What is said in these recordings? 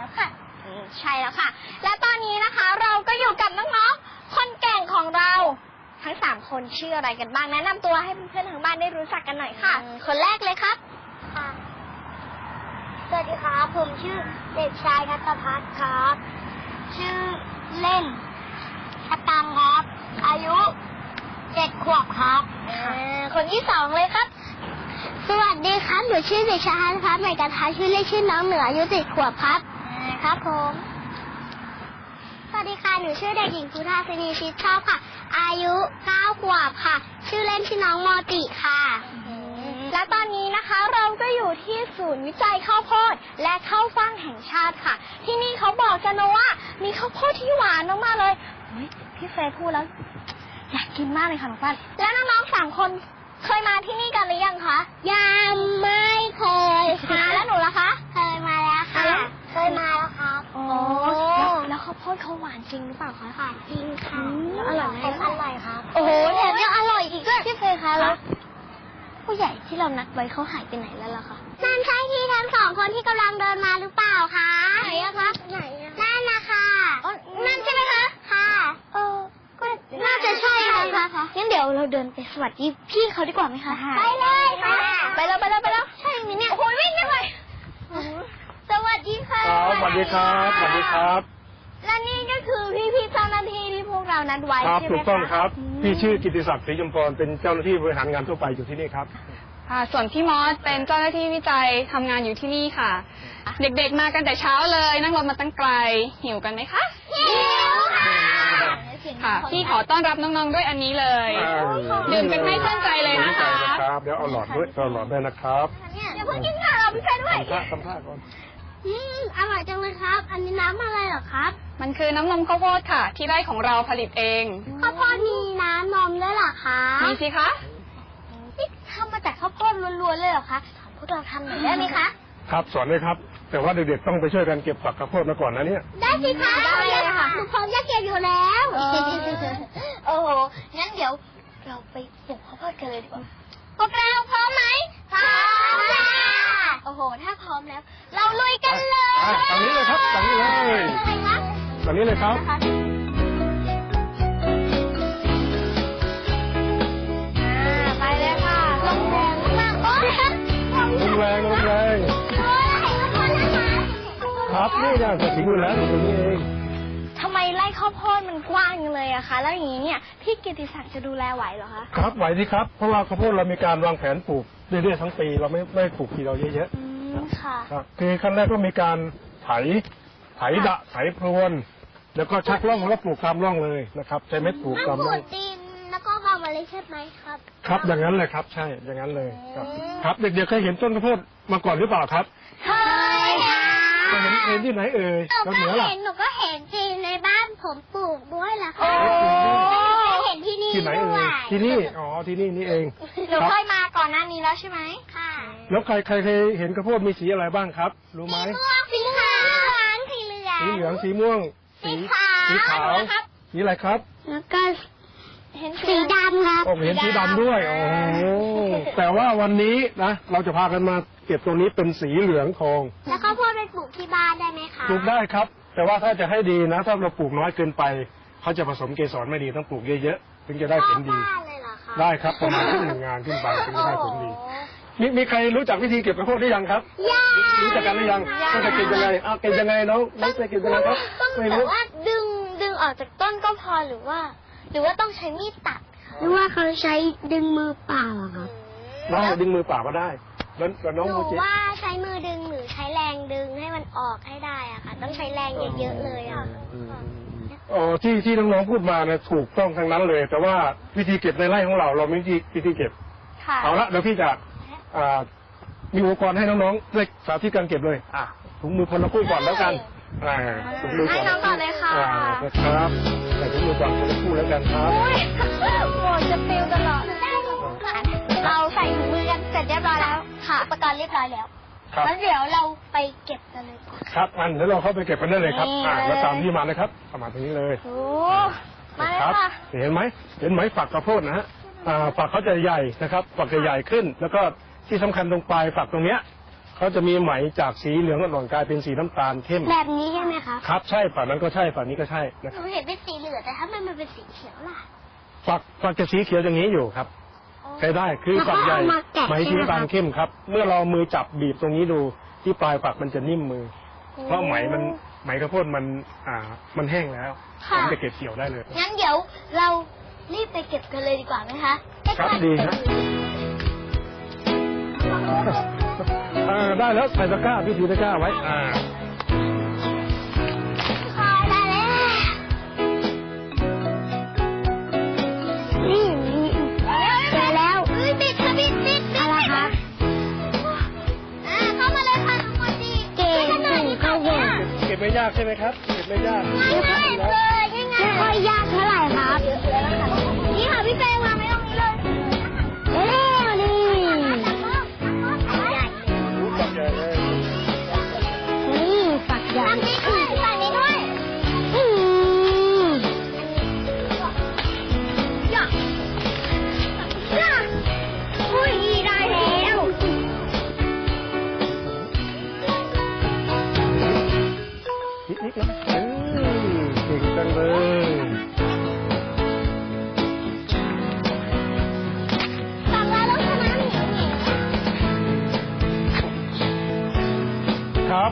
แล้วค่ะอืมใช่แล้วค่ะ และตอนนี้นะคะเราก็อยู่กับน้องๆ คนเก่งของเรา ทั้งสามคนชื่ออะไรกันบ้างแนะนำตัวให้เพื่อนๆทางบ้านได้รู้จักกันหน่อยค่ะ คนแรกเลยครับ ค่ะ สวัสดีครับผมชื่อเด็กชายทัตพัฒน์ครับ ชื่อเล่นชะตังครับ อายุเจ็ดขวบครับคนที่สองเลยครับ สวัสดีครับหนูชื่อเด็กชายทัตพัฒน์ใหม่กันทาชื่อเล่นชื่อน้องเหนืออายุเจ็ดขวบครับ ครับผม สวัสดีค่ะ หนูชื่อเด็กหญิงพุทธาสินีชิดชอบค่ะ อายุเก้าขวบค่ะ ชื่อเล่นชื่อน้องโมติค่ะ และตอนนี้นะคะเราก็อยู่ที่ศูนย์วิจัยข้าวโพดและข้าวฟ่างแห่งชาติค่ะ ที่นี่เขาบอกกันนะว่า มีข้าวโพดที่หวานมากๆเลยเฮ้ยพี่เฟย์พูดแล้วอยากกินมากเลยค่ะน้องปั้นแล้วน้องๆสามคนเคยมาที่นี่กันหรือยังคะยังไม่เคยค่ะ แล้วหนูล่ะคะ เคยมาแล้วค่ะ แล้ว เคยมาแล้วครับ โอ้ แล้วแล้วข้าวโพดเขาหวานจริงหรือเปล่าคะค่ะจริงค่ะอืมแล้วอร่อยไหมอร่อยครับ โอ้โหแถมยังอร่อยอีกด้วยพี่เฟย์คะแล้วผู้ใหญ่ที่เรานัดไว้เขาหายไปไหนแล้วล่ะคะนั่นใช่ที่ทั้งสองคนที่กำลังเดินมาหรือเปล่าคะ ไหนอะครับไหนอะนั่นนะคะอ๋อนั่นใช่ไหมคะ ค่ะ เออก็น่าจะใช่นะคะงั้นเดี๋ยวเราเดินไปสวัสดีพี่เขาดีกว่าไหมคะ ไปเลยค่ะ ไปแล้วไปแล้วไปแล้ว ใช่ไหมเนี่ยโอ้ยวิ่งกันเลยสวัสดีค่ะครับสวัสดีครับ สวัสดีครับ และนี่ก็คือพี่พี่ๆเจ้าหน้าที่ที่พวกเรานัดไว้ครับใช่ไหมถูกต้องครับมพี่ชื่อกิติศักดิ์ศรีจุมพรเป็นเจ้าหน้าที่บริหารงานทั่วไปอยู่ที่นี่ครับค่ะส่วนพี่มอสเป็นเจ้าหน้าที่วิจัยทำงานอยู่ที่นี่ค่ะ เด็กๆมากันแต่เช้าเลย นั่งรถมาตั้งไกลหิวกันไหมคะหิวค่ะค่ะ พี่ขอต้อนรับน้องๆด้วยอันนี้เลยดื่มกันให้ชื่นใจเลยนะคะ ครับเดี๋ยวเอาหลอดด้วยเอาหลอดด้วยนะครับอย่าเพิ่งกินค่ะเราพี่เฟย์ด้วยทำท่าทำท่าก่อน อืมอร่อยจังเลยครับ อันนี้น้ำอะไรเหรอครับ มันคือน้ำนมข้าวโพดค่ะ ที่ไร่ของเราผลิตเอง ข้าวโพดมีน้ำนมด้วยเหรอคะมีสิคะนี่ทำมาจากข้าวโพดล้วนๆเลยเหรอคะสอนพวกเราทำหน่อยได้ไหมคะครับสอนเลยครับ แต่ว่าเด็กๆต้องไปช่วยกันเก็บฝักข้าวโพดมาก่อนนะเนี่ยได้สิคะได้เลยค่ะหนูพร้อมจะเก็บอยู่แล้วโอ้โหงั้นเดี๋ยวเราไปปลูกข้าวโพดกันเลยดีกว่าพวกเราพร้อมไหมพร้อมค่ะโอ้โห ถ้าพร้อมแล้ว เราลุยกันเลยอะฝั่งนี้เลยครับฝั่งนี้เลย อะไรคะฝั่งนี้เลยครับอ่าไปเลยค่ะลงแรงมากโอ้ยลงแรงลงแรงครับนี่เนี่ยจะถึงอยู่แล้วอยู่ตรงนี้เองทำไมไร่ข้าวโพดมันกว้างจังเลยอะคะ แล้วอย่างนี้เนี่ยพี่กิติศักดิ์จะดูแลไหวเหรอคะ ครับไหวสิครับ เพราะว่าข้าวโพดเรามีการวางแผนปลูกเรื่อยๆทั้งปีเราไม่ไม่ปลูกทีเราเยอะอืมค่ะ ๆครับคือขั้นแรกก็มีการไถ ไถดะไถพรวนแล้วก็ชักร่องแล้วก็ปลูกตามร่องเลยนะครับใช้เม็ดปลูกน้ำตามขุร่องดดินแล้วก็วางเมล็ดใช่ไหมครับ ครับ อย่างนั้นเลยครับ ใช่อย่างนั้นเลยครับ ครับเด็กๆเคยเห็นต้นข้าวโพดมาก่อนหรือเปล่าครับเคยค่ะเคยเห็นเห็นที่ไหนเอ่ยหนูแล้วก็เหนือล่ะ เห็นหนูก็เห็นจริงในบ้านผมปลูกด้วยแหละโอ้ค่ะเห็นที่นี่ที่ไหนด้เอ่วยยที่นี่อ๋อที่นี่นี่เอง หนูครับเคยมาก่อนหน้านี้แล้วใช่ไหมค่ะแล้วใครใครเคยเห็นข้าวโพดมีสีอะไรบ้างครับ รู้ไหม สีม่วงสีขาว สีเหลืองสีเหลือง สีม่วง สีสีขาวสีขาวสีอะไรครับ แล้วก็เห็นสีดำครับ โอ้เห็นสีดำด้วย โอ้โหแต่ว่าวันนี้นะ เราจะพากันมาเก็บตรงนี้เป็นสีเหลืองทอง แล้วข้าวโพดไปปลูกที่บ้านได้ไหมคะปลูกได้ครับ แต่ว่าถ้าจะให้ดีนะ ถ้าเราปลูกน้อยเกินไป เขาจะผสมเกสรไม่ดีต้องปลูกเยอะๆ ถึงจะได้ผลดีบ้านเลยเหรอคะได้ครับ ประมาณครึ่งหนึ่งงานขึ้นไปถึงจะได้ผลดี มีมีใครรู้จักวิธีเก็บข้าวโพดหรือยังครับยังรู้จักกันหรือยังว่าจะเก็บยังไงอ้าวเก็บยังไงน้องน้องจะเก็บยังไงครับต้องไม่แบบรู้ ว่าดึงดึงออกจากต้นก็พอหรือว่า หรือว่าต้องใช้มีดตัดหรือว่าเขาใช้ดึงมือเปล่าอะครับน้องดึงมือเปล่าก็ได้แล้วแล้วน้องหโมนูจิว่าใช้มือดึงหรือใช้แรงดึงให้มันออกให้ได้อะค่ะ ต้องใช้แรงเยอะๆเลยอะอ๋อที่ที่น้องๆพูดมาเนี่ยถูกต้องทั้งนั้นเลย แต่ว่าวิธีเก็บในไร่ของเรา เราไม่มีวิธีเก็บ ค่ะ เอาละเดี๋ยวพี่จะอ่า มีอุปกรณ์ให้น้องๆได้สาธิตการเก็บเลย อะถุงมือคนละคู่ก่อนแล้วกันอ่าถุงมือให้ก่อนน้องก่อนเลยค่ะอ่านะครับใส่ถุงมือก่อนคนละคู่แล้วกันครับโอ้ยโหจะปิวตลอดเราใส่ถุงมือกันเสร็จเรียบร้อยแล้วค่ะอุปกรณ์เรียบร้อยแล้วครับแล้วเดี๋ยวเราไปเก็บกันเลยดีกว่าครับอันเดี๋ยวเราเข้าไปเก็บกันได้เลยครับนี่อ่าเลยแล้วตามที่มาเลยครับประมาณตรงนี้เลยโอ้มาเลยครับค่ะเห็นไหมเห็นไหมฝักข้าวโพดนะฮะอ่าฝักเขาจะใหญ่นะครับฝักจะใหญ่ขึ้นแล้วก็ ที่สำคัญตรงปลายฝักตรงเนี้ยเขาจะมีไหมจากสีเหลืองอ่อนๆกลายเป็นสีน้ำตาลเข้ม แบบนี้ใช่ไหมครับครับใช่ฝั่งนั้นก็ใช่ฝั่งนี้ก็ใช่นะหนูเห็นเป็นสีเหลืองแต่ถ้ามันมันเป็นสีเขียวล่ะฝักฝักจะสีเขียวอย่างนี้อยู่ครับ ใช้ได้คือฝักใหญ่แล้วก็เอามาแกะไหมสีน้ำตาลใช่ไหมครับเข้มครับ เมื่อเรามือจับบีบตรงนี้ดู ที่ปลายฝักมันจะนิ่มมือ เพราะไหมมันไหมข้าวโพดมันอ่ามันแห้งแล้วผมจะเก็บเกี่ยวได้เลย งั้นเดี๋ยวเรารีบไปเก็บกันเลยดีกว่าไหมคะครับดีฮะอ่าได้แล้วใส่ตะกร้าพี่ถือตะกร้าไว้ อ่าคอยได้แล้วนี่เจอแล้วเฮ้ยปิดค่ะปิดปิดอะไรคะอ่าเข้ามาเลยค่ะทุกคนดีเก่งขนาดนี้ก็เก่งเก็บไม่ยากใช่ไหมครับ เก็บไม่ยากง่ายๆเลยง่ายๆไม่ค่อยยากเท่าไหร่ครับ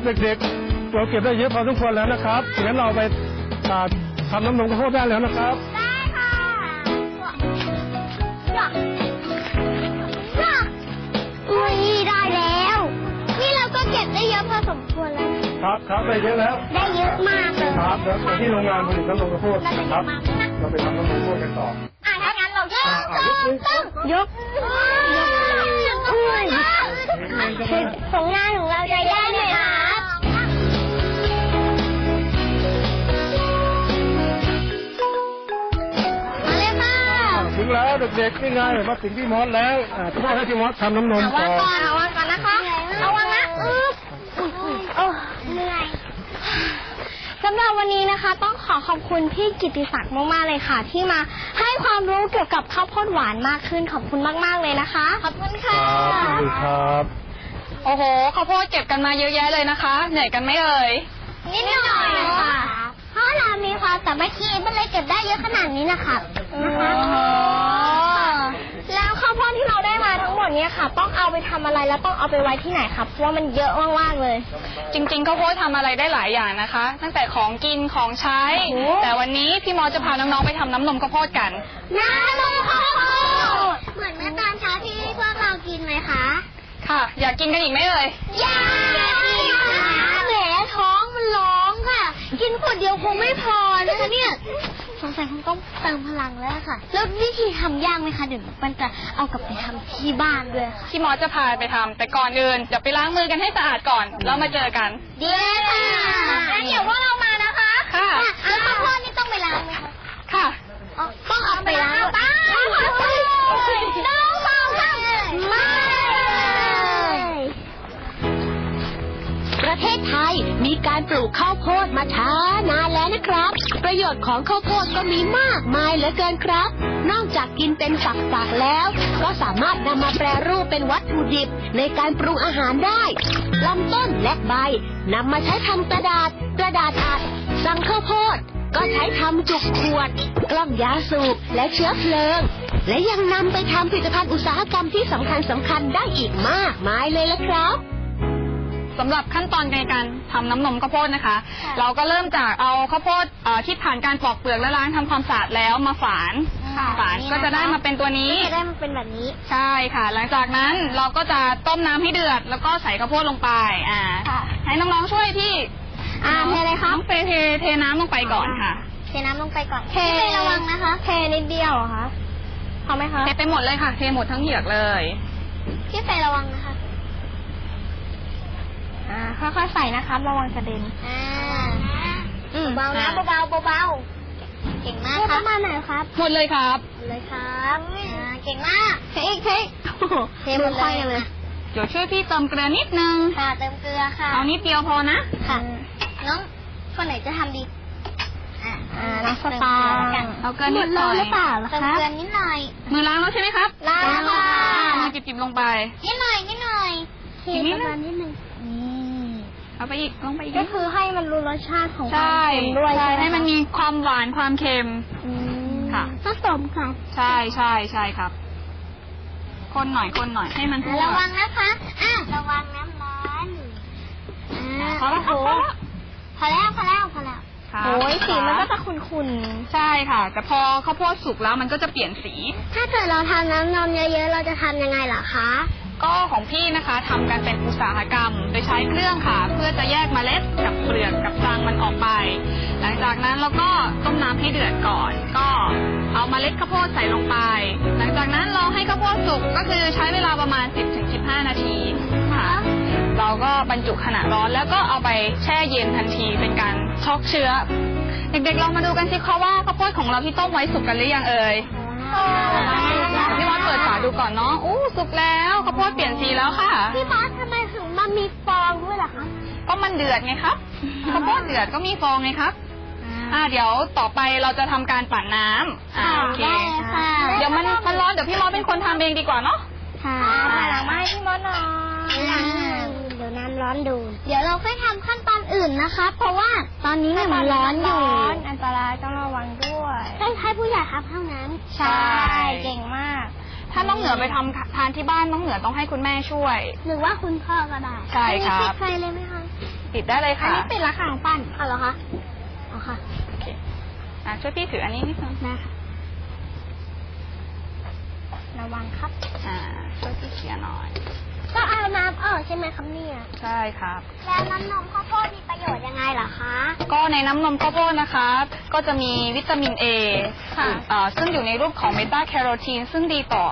เด็กๆเราเก็บได้เยอะพอสมควรแล้วนะครับงั้นเราไปอ่าทำน้ำนมข้าวโพดได้แล้วนะครับได้ค่ะย่าย่าอุ้ยได้แล้ว นี่เราก็เก็บได้เยอะพอสมควรแล้ว ครับครับได้เยอะแล้ว ได้เยอะมากเลยครับแล้วไปที่โรงงานผลิตน้ำนมข้าวโพดนะครับ เราไปทำน้ำนมข้าวโพดกันต่ออะถ้างั้นเรายกอะยกมือต้องยกผลงานของเราจะ เด็กๆนี่ไงมาถึงพี่มอสแล้วอ่าที่ว่าให้พี่มอสทำน้ำนมเอาต่วางอก่อนเอาวางก่อนนะคะเอาวางนะอึ๊บโอ้เหนื่อยสำหรับวันนี้นะคะ ต้องขอขอบคุณพี่กิติศักดิ์มากๆเลยค่ะ ที่มาให้ความรู้เกี่ยวกับข้าวโพดหวานมากขึ้นขอบคุณมาก ๆเลยนะคะ ขอบคุณคค่ะรับสวัสดีครับ โอ้โหข้าวโพดเก็บกันมาเยอะแยะเลยนะคะเหนื่อยกันไหมเอ่ยนิดหน่อยค่ะเพราะเรามีความสามัคคีมันเลยเก็บได้เยอะขนาดนี้นะคะนะคะ แล้วข้าวโพดที่เราได้มาทั้งหมดเนี้ยค่ะ ต้องเอาไปทำอะไรแล้วต้องเอาไปไว้ที่ไหนครับเพราะว่ามันเยอะมากๆเลย จริงๆข้าวโพดทำอะไรได้หลายอย่างนะคะ ตั้งแต่ของกินของใช้ โอ้แต่วันนี้พี่มอสจะพาน้องๆไปทำน้ำนมข้าวโพดกัน น้ำนมข้าวโพดเหมือนเมื่อตอนเช้าที่พวกเรากินไหมคะค่ะ อยากกินกันอีกไหมเอ่ยอยากกินค่ะแหมท้องมันร้องค่ะ กินขวดเดียวคงไม่พอนะคะเนี่ย สงสัยคงต้องเติมพลังแล้วค่ะ แล้ววิธีทำยากไหมคะเดี๋ยวมันจะเอากลับไปทำที่บ้านด้วยค่ะพี่มอสจะพาไปทำแต่ก่อนอื่นเดี๋ยวไปล้างมือกันให้สะอาดก่อนแล้วมาเจอกันเดี๋ยวค่ะงั้นเดี๋ยวพวกเรามานะคะค่ะ แล้วข้าวโพดนี่ต้องไปล้างไหมคะค่ะ อ๋อต้องเอาไปล้างป้าต้อง ประเทศไทย มีการปลูกข้าวโพดมาช้านานแล้วนะครับ ประโยชน์ของข้าวโพดก็มีมากมายเหลือเกินครับ นอกจากกินเป็นฝักๆแล้ว ก็สามารถนำมาแปรรูปเป็นวัตถุดิบในการปรุงอาหารได้ลำต้นและใบนำมาใช้ทำกระดาษ กระดาษอัดสังข้าวโพดก็ใช้ทำจุกขวด กล้องยาสูบและเชื้อเพลิง และยังนำไปทำผลิตภัณฑ์อุตสาหกรรมที่สำคัญสำคัญได้อีกมากมายเลยละครับ สำหรับขั้นตอนในการทำน้ำนมข้าวโพดนะคะเราก็เริ่มจากเอาข้าวโพดเอ่อที่ผ่านการปอกเปลือกและล้างทำความสะอาดแล้วมาฝานค่ะฝานก็จะได้มาเป็นตัวนี้จะได้มันเป็นแบบนี้ ใช่ค่ะ หลังจากนั้นเราก็จะต้มน้ำให้เดือด แล้วก็ใส่ข้าวโพดลงไปอ่าค่ะให้น้องๆช่วยที่อ่าเทเลยครับ น้องเฟย์เทเทน้ำลงไปก่อนค่ะ เทน้ำลงไปก่อนเทพี่เฟย์ระวังนะคะเทนิดเดียวเหรอคะพอไหมคะเทไปหมดเลยค่ะ เทหมดทั้งเหยือกเลย พี่เฟย์ระวังนะคะ อ่าค่อยๆใส่นะครับระวังกระเด็นอ่าอืมเบาๆนะเบาๆเบาๆเก่งมากครับประมาณไหนครับหมดเลยครับ เลยครับอ่าเก่งมากเทอีกเทอีกโอ้โหเทหมดค่อยๆเลย เดี๋ยวช่วยพี่เติมเกลือนิดนึงค่ะเติมเกลือค่ะเอานิดเดียวพอนะ ค่ะ น้องคนไหนจะทำดีอ่าอ่าน้องสตาเติมร์เกลือแล้วกันเอาเกลือนิดหน่อยหรือเปล่าล่ะเติมคะเกลือนิดหน่อย มือล้างแล้วใช่ไหมครับ ล้างแล้วค่ะมือจิบๆลงไป นิดหน่อยนิดหน่อยโอเคอีกประมาณนิดนึง เอาไปอีกลงไปอีกก็คือให้มันรู้รสชาติของควาใช่มเค็มด้วยใช่ใช่ไหมให้มันมีความหวานความเค็ม อืมค่ะ ผสมค่ะใช่ใช่ใช่ครับ คนหน่อยคนหน่อยให้มันทั่วระวังนะคะอะระวังน้ำร้อนอ่าพอแล้วครับพอแล้วพอแล้วพอแล้วพอแล้วครับโอ้ยสีมันก็จะขุ่นๆใช่ค่ะ แต่พอข้าวโพดสุกแล้วมันก็จะเปลี่ยนสีถ้าเกิดเราทำน้ำนมเยอะๆเราจะทำยังไงล่ะคะ ก็ของพี่นะคะทำกันเป็นอุตสาหกรรม โดยใช้เครื่องค่ะ เพื่อจะแยกเมล็ดกับเปลือกกับรังมันออกไป หลังจากนั้นเราก็ต้มน้ำให้เดือดก่อน ก็เอาเมล็ดข้าวโพดใส่ลงไป หลังจากนั้นเราให้ข้าวโพดสุกก็คือใช้เวลาประมาณ 10-15 นาทีค่ะเราก็บรรจุขณะร้อนแล้วก็เอาไปแช่เย็นทันทีเป็นการช็อกเชื้อ เด็กๆลองมาดูกันสิคะว่าข้าวโพดของเราที่ต้มไว้สุกกันหรือยังเอ่ยพี่มอสเปิดฝาดูก่อนเนาะอู้สุกแล้วข้าวโพดเปลี่ยนสีแล้วค่ะ พี่มอสทำไมถึงมันมีฟองด้วยล่ะคะก็มันเดือดไงครับข้าวโพดเดือดก็มีฟองไงครับ อ่าเดี๋ยวต่อไปเราจะทำการปั่นน้ำอ่าโอเค ได้ค่ะ เดี๋ยวมันมันร้อนเดี๋ยวพี่มอสเป็นคนทำเองดีกว่าเนาะ ค่ะมาหลังมาให้พี่มดหน่อย เดี๋ยวน้ำร้อนดู เดี๋ยวเราค่อยทำขั้นตอนอื่นนะคะ เพราะว่าตอนนี้มันร้อนอยู่ ร้อนอันตรายต้องระวังด้วยให้ให้ผู้ใหญ่ทำเท่านั้นใช่ เก่งมาก ถ้าน้องเหนือไปทำทานที่บ้านน้องเหนือต้องให้คุณแม่ช่วย หรือว่าคุณพ่อก็ได้ใช่ครับ อันนี้ปิดไฟเลยไหมคะปิดได้เลยอันค่ะนี้ปิดละค่ะของปั้นเอาเหรอคะเอาค่ะโอเคอ่าช่วยพี่ถืออันนี้นิดนึงได้ค่ะระวังครับอ่าช่วยพี่เขียร์หน่อย ก็เอาน้ำออกใช่ไหมครับเนี่ย ใช่ครับ แล้วน้ำนมข้าวโพดมีประโยชน์ยังไงเหรอคะ ก็ในน้ำนมข้าวโพดนะคะ ก็จะมีวิตามินเอค่ะซึ่งอยู่ในรูปของเบต้าแคโรทีนซึ่งดีต่อ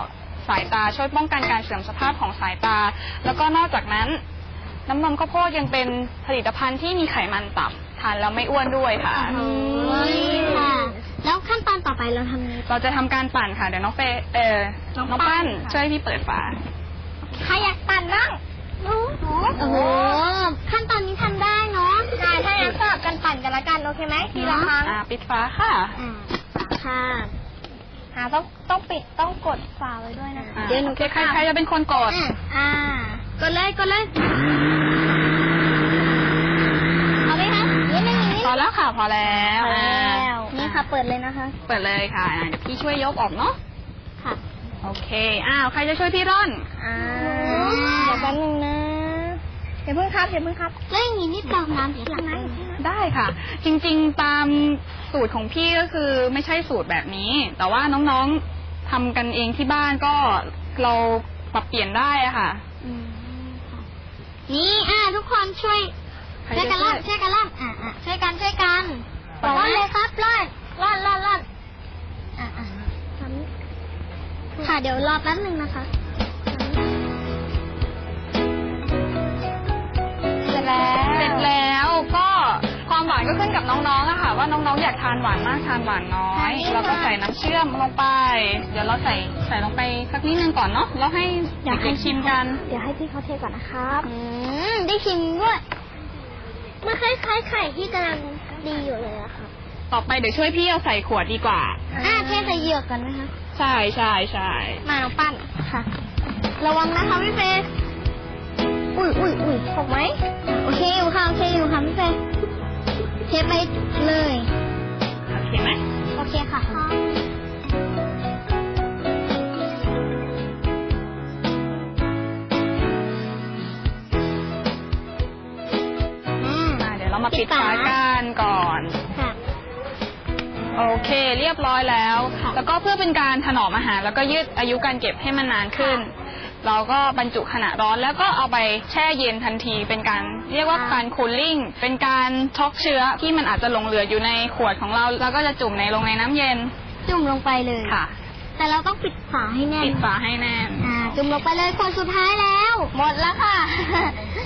สายตาช่วยป้องกันการเสื่อมสภาพของสายตา แล้วก็นอกจากนั้น น้ำนมข้าวโพดยังเป็นผลิตภัณฑ์ที่มีไขมันต่ำทานแล้วไม่อ้วนด้วยค่ะค่ะ แล้วขั้นตอนต่อไปเราทำยังไง เราจะทำการปั่นค่ะ เดี๋ยวน้องเฟย์เออน้องปั้น ช่วยพี่เปิดฝา ใครอยากปั่นบ้างโอ้โหขั้นตอนนี้ทำได้เนาะได้ถ้างั้นสลับกันปั่นกันละกันโอเคไหมทีละครั้งอ่าปิดฝาค่ะอ่าค่ะหาต้องต้องปิดต้องกดฝาไว้ด้วยนะคะอ่าโอเคใครใครจะเป็นคนกดอ่ากดเลยกดเลยเอาไหมคะนิดนึงนิดนึงพอแล้วค่ะพอแล้วพออ่าแล้วนี่ค่ะ เปิดเลยนะคะ เปิดเลยค่ะอ่าเดี๋ยวพี่ช่วยยกออกเนาะค่ะ โอเค อ้าว ใครจะช่วยพี่ร่อน อ่าเดี๋ยวแป๊บนึงนะเดี๋ยวเพิ่งครับเดี๋ยวเพิ่งครับ แล้วอย่างนี้นี่เติมน้ำทีหลังได้ไหมได้ค่ะ จริงๆตามสูตรของพี่ก็คือไม่ใช่สูตรแบบนี้ แต่ว่าน้องๆทำกันเองที่บ้านก็เราปรับเปลี่ยนได้อะค่ะ อืมค่ะนี่อ่าทุกคนช่วยใครช่วยจะกันช่ร่วอยนช่วยกันร่อนอ่าอ่าช่วยกันช่วยกันร่อนเลยครับร่อนร่อนร่อนร่อนอ่าอ่าทำค่ะ เดี๋ยวรอแป๊บนึงนะคะ เสร็จแล้ว เสร็จแล้วก็ความหวานก็ขึ้นกับน้องๆอะค่ะ ว่าน้องๆอยากทานหวานมากทานหวานน้อยเราก็ใส่น้ำเชื่อมลงไป เดี๋ยวเราใส่ใส่ลงไปสักนิดนึงก่อนเนาะแล้วให้เด็กๆชิมกัน เดี๋ยวให้พี่เขาเทก่อนนะครับ อืมได้ชิมด้วย มันคล้ายๆไข่ที่กำลังดีอยู่เลยอะค่ะ ต่อไปเดี๋ยวช่วยพี่เอาใส่ขวดดีกว่า อ่าเทใส่เหยือกกันไหมคะ ใช่ใช่ใช่มาน้องปั้นค่ะ ระวังนะคะพี่เฟย์อุ้ยอุ้ยอุ้ยถูกไหมโอเคอยู่ค่ะโอเคอยู่ค่ะพี่เฟย์เทไปเลย โอเคไหมโอเคค่ะอืมอะเดี๋ยวเรามาปิปิดดฝาฝากันก่อนค่ะ โอเค เรียบร้อยแล้ว แล้วก็เพื่อเป็นการถนอมอาหาร แล้วก็ยืดอายุการเก็บให้มันนานขึ้น เราก็บรรจุขณะร้อนแล้วก็เอาไปแช่เย็นทันที เป็นการเรียกว่าการคูลลิ่ง เป็นการช็อกเชื้อที่มันอาจจะหลงเหลืออยู่ในขวดของเรา แล้วก็จะจุ่มในลงในน้ำเย็น จุ่มลงไปเลยค่ะ แต่เราต้องปิดฝาให้แน่น ปิดฝาให้แน่น อ่า จุ่มลงไปเลยคนสุดท้ายแล้ว หมดแล้วค่ะ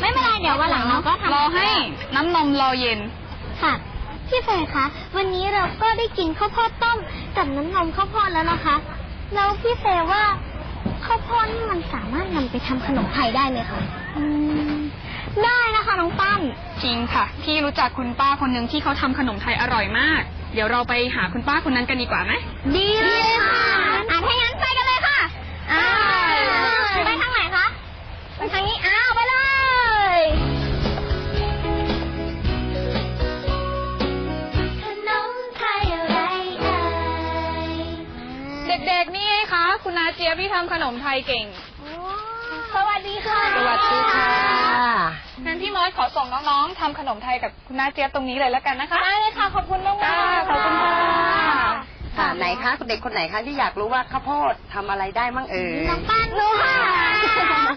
ไม่เป็นไรเดี๋ยววันหลังเราก็ทำรอให้น้ำนมรอเย็น ค่ะ พี่เฟยคะ วันนี้เราก็ได้กินข้าวโพดต้มกับน้ำนมข้าวโพดแล้วนะคะ แล้วพี่เฟยว่าข้าวโพดนี่มันสามารถนำไปทำขนมไทยได้ไหมคะได้นะคะน้องปั้นจริงค่ะ พี่รู้จักคุณป้าคนหนึ่งที่เขาทำขนมไทยอร่อยมาก เดี๋ยวเราไปหาคุณป้าคนนั้นกันดีกว่าไหมดีเลยค่ะอะ มไทยเก่ง สวัสดีค่ะสวัสดีค่ะ งั้นพี่มอสขอส่งน้องๆทำขนมไทยกับคุณน้าเจี๊ยบตรงนี้เลยแล้วกันนะคะ ได้เลยค่ะ ขอบคุณมากๆค่ะขอบคุณค่ะ ค่ะไหนคะเด็กคนไหนคะที่อยากรู้ว่าข้าวโพดทำอะไรได้มั่งเอ่ยน้องปั้นรู้ค่ะ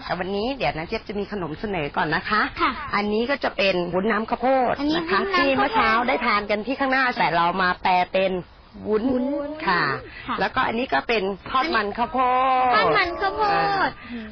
แต่วันนี้เดี๋ยวนะเจี๊ยบจะมีขนมเสนอก่อนนะคะ ค่ะ อันนี้ก็จะเป็นวุ้นน้ำข้าวโพดอันนี้นะคะวุ้นน้ำที่เมื่อเช้าข้าวโพดได้ทานกันที่ข้างหน้าแต่เรามาแปลเป็น วุ้นค่ะ ค่ะ แล้วก็อันนี้ก็เป็นทอดมันข้าวโพดทอดมันข้าวโพดอ่า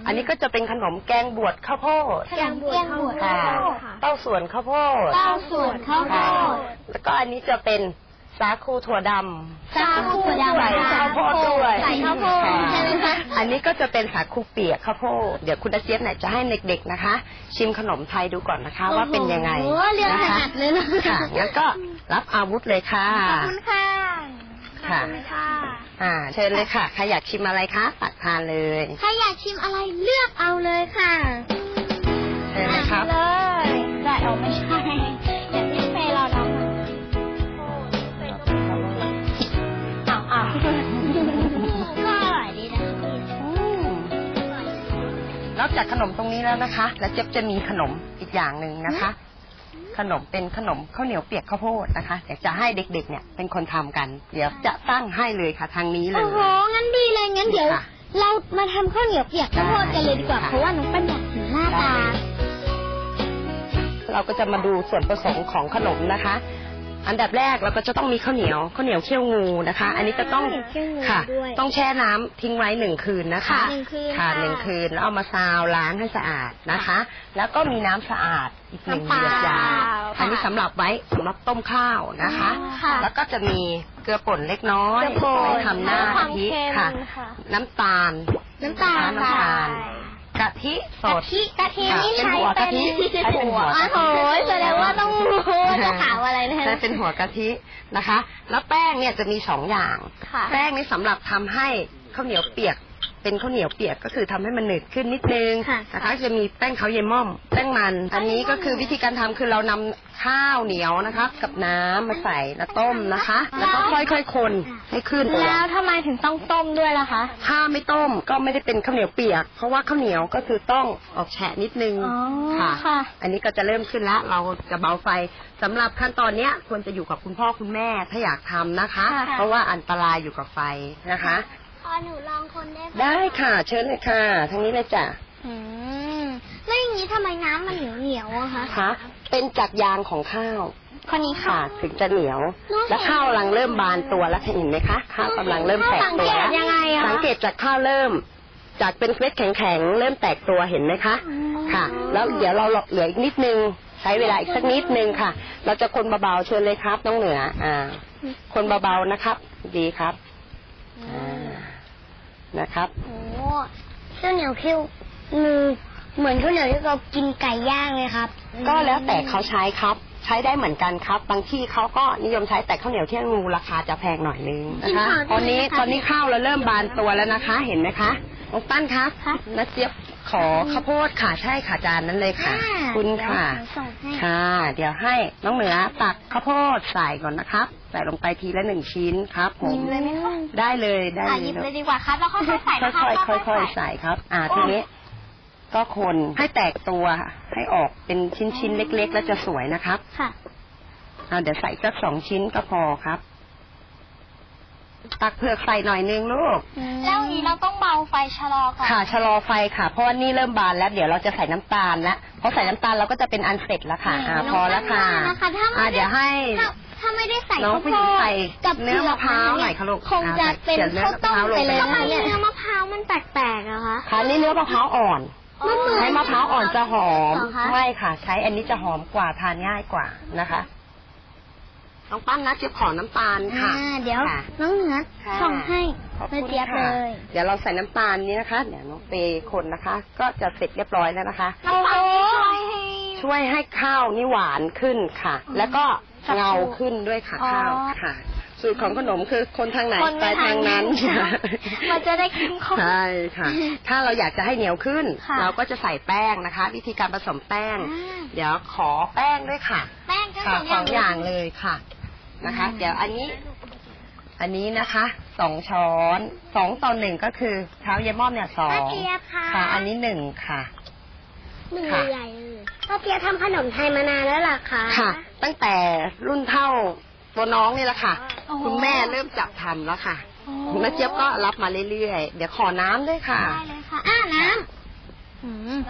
อันนี้ก็จะเป็นขนมแกงบวชข้าวโพด แกงบวชข้าวโพดค่ะ เต้าส่วนข้าวโพด เต้าส่วนข้าวโพค่ะดแล้วก็อันนี้จะเป็นสาคูถั่วดำสาคูถั่วดำใส่ข้าวโพดด้วยใส่ข้าวโพดค่ะใช่ไหมคะอันนี้ก็จะเป็นสาคูเปียกข้าวโพดเดี๋ยวคุณอาเจี๊ยบเนี่ยจะให้เด็กๆนะคะ ชิมขนมไทยดูก่อนนะคะ ว่าเป็นยังไงโอ้โหเรียนถนะคะนัดเลยนะค่ะงั้นก็รับอาวุธเลยค่ะขอบคุณค่ะค่ะค่ะอ่าเชิญเลยค่ะใครอยากชิมอะไรคะตักทานเลยถ้าอยากชิมอะไรเลือกเอาเลยค่ะเชิญเลยครับเลยได้เอาไม่ใช่ นอกจากขนมตรงนี้แล้วนะคะ แล้วเจ๊ยบจะมีขนมอีกอย่างหนึ่งนะคะ ขนมเป็นขนมข้าวเหนียวเปียกข้าวโพดนะคะเดี๋ยวจะให้เด็กๆ เนี่ยเป็นคนทำกัน เดี๋ยวจะตั้งให้เลยค่ะทางนี้เลโอ้ย โห งั้นดีเลย งั้นเดี๋ยว ค่ะเรามาทำข้าวเหนียวเปียกข้าวโพดกันเลยดีกว่าค่ะเพราะว่าน้องปั้นอยากเห็นหน้าตา เราก็จะมาดูส่วนผสมของขนมนะคะ อันดับแรกเราก็จะต้องมีข้าวเหนียวข้าวเหนียวเคี่ยวงูนะคะ อันนี้จะต้องข้าวเหนียวเคี่ยวงูค่ะ ด้วยต้องแช่น้ำทิ้งไว้หนึ่งคืนนะคะค่ะหนึ่งคืนค่ะค่ะหนึ่งคืนแล้วเอามาซาวล้างให้สะอาดนะคะ แล้วก็มีน้ำสะอาดอีกหนึ่งน้ำเปเหล่ายือกยาค่ะอันนี้สำหรับไว้สำหรับต้มข้าวนะคะค่ะ แล้วก็จะมีเกลือป่นเล็กน้อยเกลือป่นไว้ทำหน้าควากะมทิเค็มค่ะ ค่ะ น้ำตาลน้ำตาลน้ำตาล กะทิสกะดทิกะทิค่ะนี่เป็นใช้หัวเป็กะนทิใช้เป็นหัวกะทิ โอ้โหแสดงว่าต้องรู้ว่าจะถามอะไรนะใช้เป็นหัวกะทินะคะ แล้วแป้งเนี่ยจะมีสองอย่าง ค่ะ แป้งนี่สำหรับทำให้ข้าวเหนียวเปียก เป็นข้าวเหนียวเปียกก็คือทำให้มันหนืดขึ้นนิดนึงค่ะนะคะจะมีแป้งข้าวเยม่อม แป้งมัน อันนี้ก็คือวิธีการทำคือเรานำข้าวเหนียวนะคะ กับน้ำมาใส่แล้วต้มนะคะ แล้วก็ค่อยๆคนให้ขึ้นแล้วทำไมถึงต้องต้มด้วยล่ะคะ ถ้าไม่ต้มก็ไม่ได้เป็นข้าวเหนียวเปียก เพราะว่าข้าวเหนียวก็คือต้องออกแฉะนิดนึงอ๋อค่ะค่ะ อันนี้ก็จะเริ่มขึ้นแล้วเราจะเบาไฟสำหรับขั้นตอนเนี้ยควรจะอยู่กับคุณพ่อคุณแม่ถ้าอยากทำนะคะค่ะเพราะว่าอันตรายอยู่กับไฟนะคะ พอหนูลองคนได้ไหมได้ค่ะ เชิญเลยค่ะทางนี้เลยจ้ะอืมแล้วอย่างนี้ทำไมน้ำมันเหนียวเหนียวๆอะคะคะเป็นจากยางของข้าวคนนี้ค่ะ ค่ะถึงจะเหนียว และข้าวกำลังเริ่มบานตัวแล้วเห็นไหมคะข้าวกำลังเริ่มแตกตัวแล้ว สังเกตยังไงอะสังเกตจากข้าวเริ่ม จากเป็นเม็ดแข็งๆ เริ่มแตกตัวเห็นไหมคะ ค่ะ แล้วเดี๋ยวเราเหลืออีกนิดนึง ใช้เวลาอีกสักนิดนึงค่ะ เราจะคนเบาๆเชิญเลยครับน้องเหนือ อ่า คนเบาๆนะครับ ดีครับอ่า นะครับโอ้ข้าวเหนียวเคี่ยวมือเหมือนข้าวเหนียวที่เรากินไก่ย่างเลยครับ ก็แล้วแต่เขาใช้ครับ ใช้ได้เหมือนกันครับ บางที่เขาก็นิยมใช้แต่ข้าวเหนียวเที่ยงงูราคาจะแพงหน่อยนึงนะคะตอนนี้ตอนนี้ข้าวเราเริ่มบานตัวแล้วนะคะ เห็นไหมคะน้องปั้นครับค่ะนัดเจี๊ยบขอข้าวโพดค่ะใช่ค่ะจานนั้นเลยค่ะอ่าคุณค่ะเดี๋ยวหนูส่งให้ค่ะ เดี๋ยวให้น้องเหนือตักข้าวโพดใส่ก่อนนะครับ ใส่ลงไปทีละหนึ่งชิ้นครับผหยิมบเลยไหมคะ ได้เลยได้อะเลหยิยบเลยดีกว่าครับแล้วค่อยๆใส่นะคะค่อยๆค่อยๆใส่ครับ อ่าทีนี้ ก็คนให้แตกตัว ให้ออกเป็นชิ้นๆเล็ก ๆ แล้วจะสวยนะครับ ค่ะ อ่าเดี๋ยวใส่สักสองชิ้นก็พอครับ ตักเผือกใส่หน่อยนึงลูก แล้วอย่างนี้เราต้องเบาไฟชะลอก่อนค่ะชะลอไฟค่ะ เพราะว่านี่เริ่มบานแล้ว เดี๋ยวเราจะใส่น้ำตาลแล้วพอใส่น้ำตาลเราก็จะเป็นอันเสร็จแล้วค่ะ อ่า พอแล้วค่ะ น้องปั้นว่านะคะถ้าไม่อ่า ได้เดี๋ยวให้ ถ้า ถ้าไม่ได้ใส่น้องข้าวผู้โพหญิงดใส่กับเนื้อมะพร้าวหน่อยค่ะลูกคงจะเป็นอ่าใส่เนื้อข้าวต้มไปเลยมะพร้าวลงไปทำไมเนื้อมะพร้าวมันแปลกๆอะคะ ค่ะนี่เนื้อมะพร้าวอ่อนมันเหมือนใช้มะพร้าวอ่อนจะหอม เหรอคะ ไม่ค่ะ ใช้อันนี้จะหอมกว่าทานง่ายกว่านะคะน้องปั้นนะเจี๊ยบขอน้ำตาลค่ะ อ่าเดี๋ยวค่ะน้องเหนือค่ะส่งให้ขอบแม่คุณเจี๊ยบค่ะเลยเดี๋ยวเราใส่น้ำตาลนี้นะคะ เดี๋ยวน้องเปย์คนนะคะ ก็จะเสร็จเรียบร้อยแล้วนะคะ โอ้โห ช่วยให้ข้าวนี่หวานขึ้นค่ะ แล้วก็ เงาขึ้นด้วยค่ะอ๋อข้าวค่ะ สูตรของขนมคือคนทางไหนคนไปทางนั้นทางนั้นมันจะได้เข้มข้นใช่ค่ะ ถ้าเราอยากจะให้เหนียวขึ้นค่ะเราก็จะใส่แป้งนะคะ วิธีการผสมแป้งอ่าเดี๋ยวขอแป้งด้วยค่ะ แป้งทั้งค่ะสองสองอย่างเลยค่ะนะคะ เดี๋ยวอันนี้อันนี้นะคะสองช้อนสองต่อหนึ่งก็คือเท้าเยายม่อมเนี่ยสอป้างเจี๊ยบค่ะค่ะ อันนี้หนึ่งค่ะหนึ่งค่ะใหญ่ ๆเลยป้าเจี๊ยบทำขนมไทยมานานแล้วเหรอคะค่ะ ตั้งแต่รุ่นเท่าตัวน้องนี่แหละค่ะโอ้โหคุณแม่เริ่มจับทำแล้วค่ะคุณแม่เจี๊ยบก็รับมาเรื่อยๆ เดี๋ยวขอน้ำด้วยค่ะ ได้เลยค่ะอ่าน้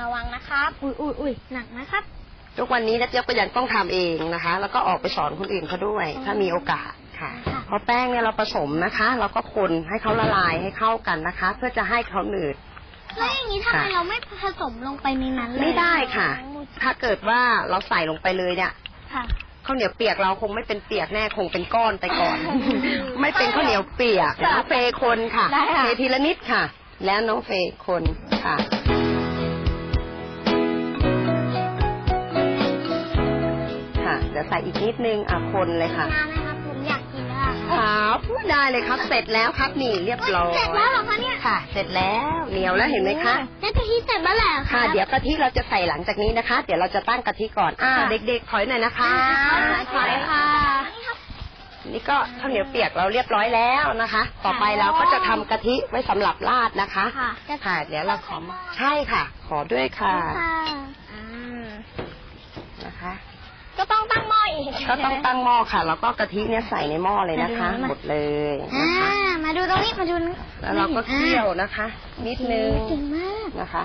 ระวังนะครับ อุ้ยอุ้ยอุ้ยหนักนะครับ ทุกวันนี้นะเจี๊ยบก็ยังต้องทำเองนะคะ แล้วก็ออกไปสอนคนอื่นเขาด้วย ถ้ามีโอกาสค่ะ เพราะแป้งเนี่ยเราผสมนะคะ เราก็คนให้เขาละลายให้เข้ากันนะคะ เพื่อจะให้เขาหนืดำ แล้วอย่างนี้ทำไมค่ะ เราไม่ผสมลงไปในนั้นเลยไม่ได้ค่ะ ถ้าเกิดว่าเราใส่ลงไปเลยเนี่ยค่ะ ข้าวเหนียวเปียกเราคงไม่เป็นเปียกแน่คงเป็นก้อนไปก่อน ไม่เป็นข้าวเหนียวเปียกน้องเฟย์คนค่ะได้ค่ะเททีละนิดค่ะ แล้วน้องเฟย์คนค่ะ ค่ะเดี๋ยวใส่อีกนิดนึงอะคนเลยค่ะน้ำไหม ครับได้เลยครับ เสร็จแล้วครับนี่เรียบร้อยเสร็จแล้วเหรอคะเนี่ยค่ะ เสร็จแล้วเหนียวแล้วเห็นไหมคะแล้วกะทิเสร็จเมื่อไหร่อะค่ะคะเดี๋ยวกะทิเราจะใส่หลังจากนี้นะคะ เดี๋ยวเราจะตั้งกะทิก่อนอ่าค่ะเด็กๆถอยหน่อยนะคะถอยค่ะนี่ก็ข้าวเหนียวเปียกเราเรียบร้อยแล้วนะคะ ต่อไปเราก็จะทำกะทิไว้สำหรับราดนะคะค่ะค่ะเดี๋ยวเราขอมาใช่ค่ะ ขอด้วยค่ะค่ะอืมนะคะ ก็ต้องตั้งหม้ออีกก็ต้องตั้งหม้อค่ะ แล้วก็กะทิเนี่ยใส่ในหม้อเลยนะคะมาดูนะหมดเลยอ่านะคะมาดูตรงนี้มาดูนี่แล้วเราก็เคี่ยวนะคะ นิดนึงเก่งมากนะคะ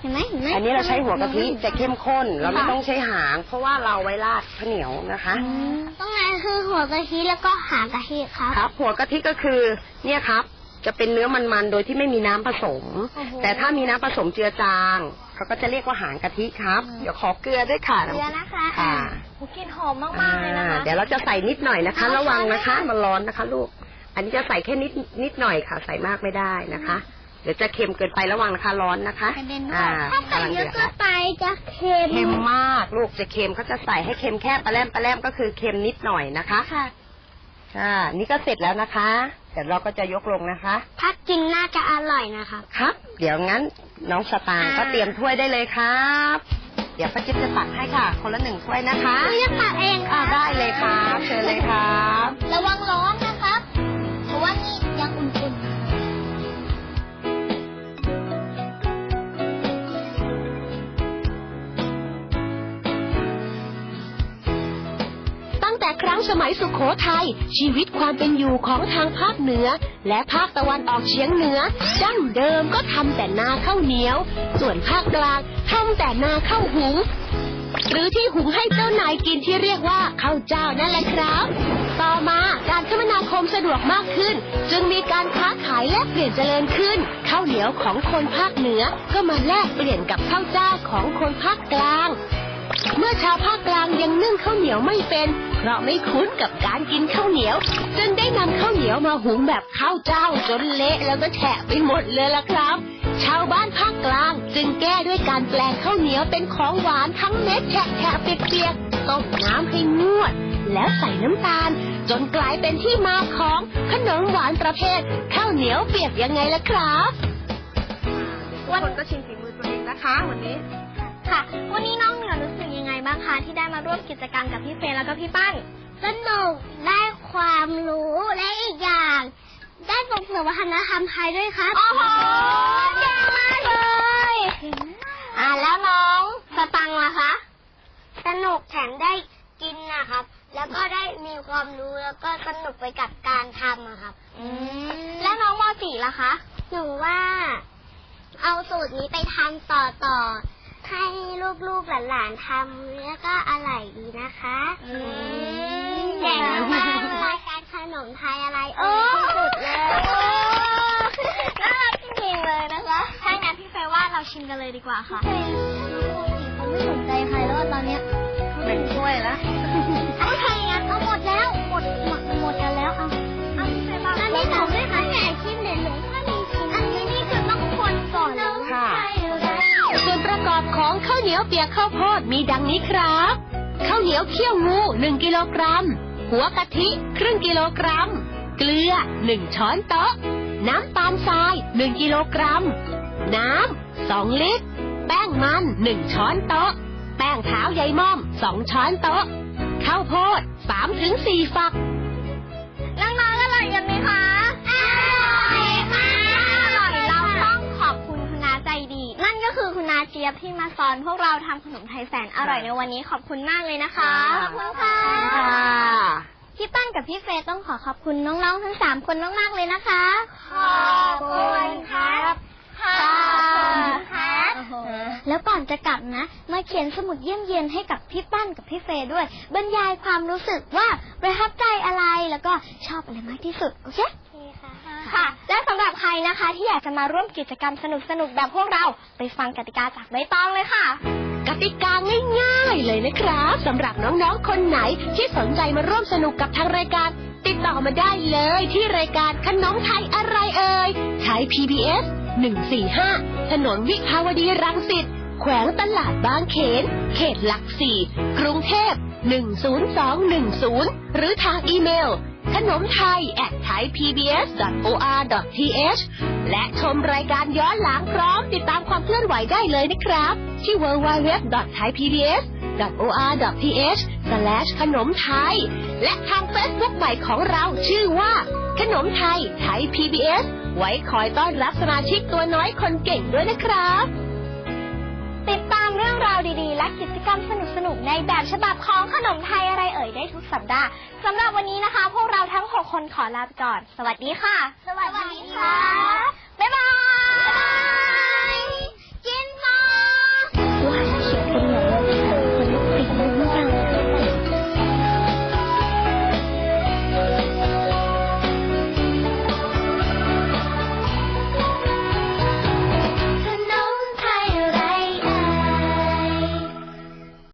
เห็นไหมเห็นไหมอันนี้เราใช้หัวกะทิจะเข้มข้น เราไม่ค่ะต้องใช้หาง เพราะว่าเราไว้ราดข้าวเหนียวนะคะ ต้องไงคือหัวกะทิแล้วก็หางกะทิครับ ครับ หัวกะทิก็คือเนี่ยครับ จะเป็นเนื้อมันๆ โดยที่ไม่มีน้ำผสม โอ้โห แต่ถ้ามีน้ำผสมเจือจางเขาก็จะเรียกว่าหางกะทิครับ เดี๋ยวขอเกลือด้วยค่ะเกลือนะคะค่ะ โอ้กลิ่นหอมมากๆเลยนะคะอ่าเดี๋ยวเราจะใส่นิดหน่อยนะคะ ระวังนะคะ มันร้อนนะคะ ลูก อันนี้จะใส่แค่นิดนิดหน่อยค่ะ ใส่มากไม่ได้นะคะ เดี๋ยวจะเค็มเกินไประวังนะคะ ร้อนนะคะกระเด็นด้วยอ่าถ้าใส่กำลังเยเดือะอดเกิแล้วนไปจะเค็มเค็มมาก ลูกจะเค็มเขาจะใส่ให้เค็มแค่ปลาแรมปลาแรมก็คือเค็มนิดหน่อยนะคะค่ะค่ะนี่ก็เสร็จแล้วนะคะ เดี๋ยวเราก็จะยกลงนะคะถ้ากินน่าจะอร่อยนะครับครับ เดี๋ยวงั้นน้องสตางค์ก็อ่าเตรียมถ้วยได้เลยครับ เดี๋ยวป้าจิ๊บจะตักให้ค่ะ คนละหนึ่งถ้วยนะคะหนูจะตักเองค่ะอ่าได้เลยครับเชิญเลยครับระวังร้อนนะครับ เพราะว่านี่ยังอุ่นๆ ตั้งแต่ครั้งสมัยสุขโขทัยชีวิตความเป็นอยู่ของทางภาคเหนือ และภาคตะวันออกเฉียงเหนือดั้งเดิมก็ทำแต่นาข้าวเหนียว ส่วนภาคกลาง ท่องแต่นาข้าวหุง หรือที่หุงให้เจ้านายกินที่เรียกว่าข้าวเจ้านั่นแหละครับ ต่อมาการคมนาคมสะดวกมากขึ้น จึงมีการค้าขายแลกเปลี่ยนเจริญขึ้นข้าวเหนียวของคนภาคเหนือก็มาแลกเปลี่ยนกับข้าวเจ้าของคนภาคกลาง เมื่อชาวภาคกลางยังนึ่งข้าวเหนียวไม่เป็น เพราะไม่คุ้นกับการกินข้าวเหนียวจึงได้นำข้าวเหนียวมาหุงแบบข้าวเจ้าจนเละแล้วก็แฉะไปหมดเลยล่ะครับ ชาวบ้านภาคกลางจึงแก้ด้วยการแปลงข้าวเหนียวเป็นของหวานทั้งเม็ดแฉะๆเปียกๆต้มน้ำให้งวด แล้วใส่น้ำตาล จนกลายเป็นที่มาของขนมหวานประเภทข้าวเหนียวเปียกยังไงล่ะครับคนก็ชิมฝีมือตัวเองนะคะวันนี้ ค่ะ วันนี้น้องเหนือรู้สึกยังไงบ้างคะที่ได้มาร่วมกิจกรรมกับพี่เฟย์แล้วก็พี่ปั้น สนุกได้ความรู้และอีกอย่าง ได้ส่งเสริมวัฒนธรรมไทยด้วยครับโอ้โหเก่งมากเลยอ่าแล้วน้องสตังค์ล่ะคะ สนุกแถมได้กินนะครับ แล้วก็ได้มีความรู้แล้วก็สนุกไปกับการทำอะครับอืมแล้วน้องมอจีล่ะคะ หนูว่า เอาสูตรนี้ไปทำต่อต่อๆ ให้ลูกๆหลานๆทำแล้วก็อร่อยดีนะคะอืมเก่งมากๆรายการขนมไทยอะไรเอ่ยที่สุดเลยน่ารักจริงๆเลยนะคะถ้างั้นพี่เฟย์ว่าเราชิมกันเลยดีกว่าค่ะเขาไม่สนใจใครแล้วอะตอนเนี้ยหนึ่งถ้วยแล้วเอาใครงั้นเอาหมดแล้ว ส่วนประกอบของข้าวเหนียวเปียกข้าวโพดมีดังนี้ครับ ข้าวเหนียวเคี่ยวงู1กิโลกรัม หัวกะทิครึ่งกิโลกรัม เกลือ 1 ช้อนโต๊ะ น้ำตาลทราย 1 กิโลกรัม น้ำ 2 ลิตร แป้งมัน 1 ช้อนโต๊ะ แป้งเท้าใยม่อม 2 ช้อนโต๊ะ ข้าวโพด3-4ฝัก เจี๊ยบที่มาสอนพวกเราทำขนมไทยแสนอร่อยในวันนี้ขอบคุณมากเลยนะคะค่ะขอบคุณค่ะค่ะพี่ปั้นกับพี่เฟย์ต้องขอขอบคุณน้องๆทั้งสามคนมากๆเลยนะคะขอบคุณครับค่ะขอบคุณครับแล้วก่อนจะกลับนะ มาเขียนสมุดเยี่ยมเยียนให้กับพี่ปั้นกับพี่เฟย์ด้วย บรรยายความรู้สึกว่าประทับใจอะไรแล้วก็ชอบอะไรมากที่สุด โอเค ค่ะ และสำหรับใครนะคะที่อยากจะมาร่วมกิจกรรมสนุกๆแบบพวกเราไปฟังกติกาจากใบตองเลยค่ะ กติกาง่ายๆเลยนะครับสำหรับน้องๆ คนไหนที่สนใจมาร่วมสนุกกับทางรายการ ติดต่อมาได้เลยที่รายการขนมไทยอะไรเอ่ยไทย PBS 145 ถนนวิภาวดีรังสิตแขวงตลาดบางเขน เขตหลักสี่กรุงเทพ 10210 หรือทางอีเมล ขนมไทย at thaipbs.or.th และชมรายการย้อนหลังพร้อมติดตามความเคลื่อนไหวได้เลยนะครับ ที่ www.thaipbs.or.th ขนมไทย และทาง Facebook ใหม่ของเราชื่อว่า ขนมไทยไทย PBS ไว้คอยต้อนรับสมาชิกตัวน้อยคนเก่งด้วยนะครับ รื่องราวดีๆ และกิจกรรมสนุกๆ ในแบบฉบับของขนมไทยอะไรเอ่ยได้ทุกสัปดาห์สำหรับวันนี้นะคะ พวกเราทั้ง 6 คนขอลาไปก่อน สวัสดีค่ะ สวัสดีค่ะ บ๊ายบาย